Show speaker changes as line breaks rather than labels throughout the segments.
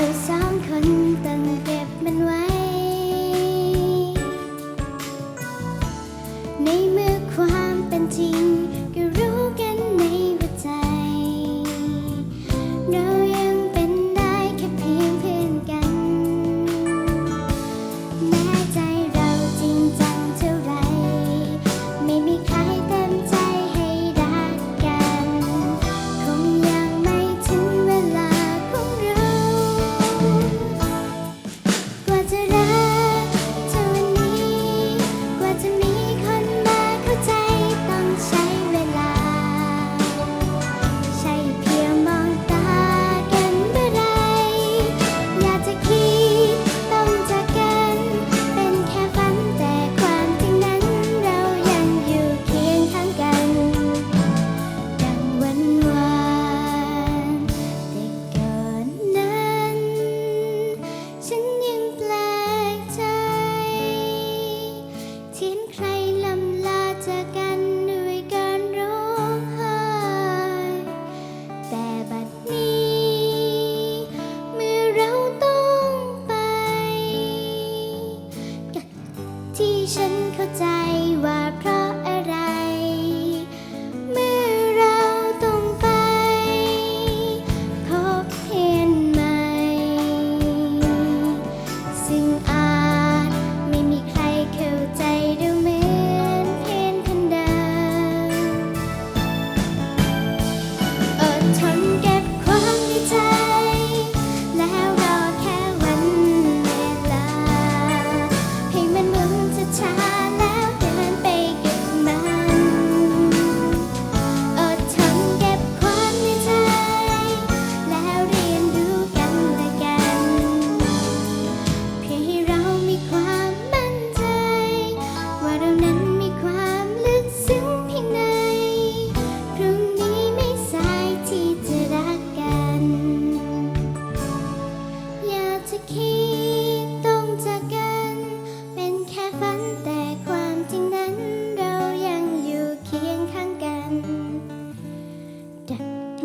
เราสองคนต้งเก็บมันไว้ ในเมื่อความเป็นจริง hatırla ฉันเข้าใจ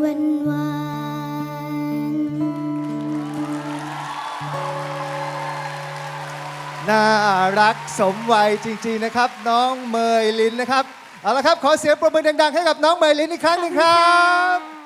วันวาน
น่ารักสมวัยจริงๆนะครับ น้องเมยลินนะครับ เอาละครับ ขอเสียงปรบมือดังๆ ให้กับน้องเมยลินอีกครั้งหนึ่งครับ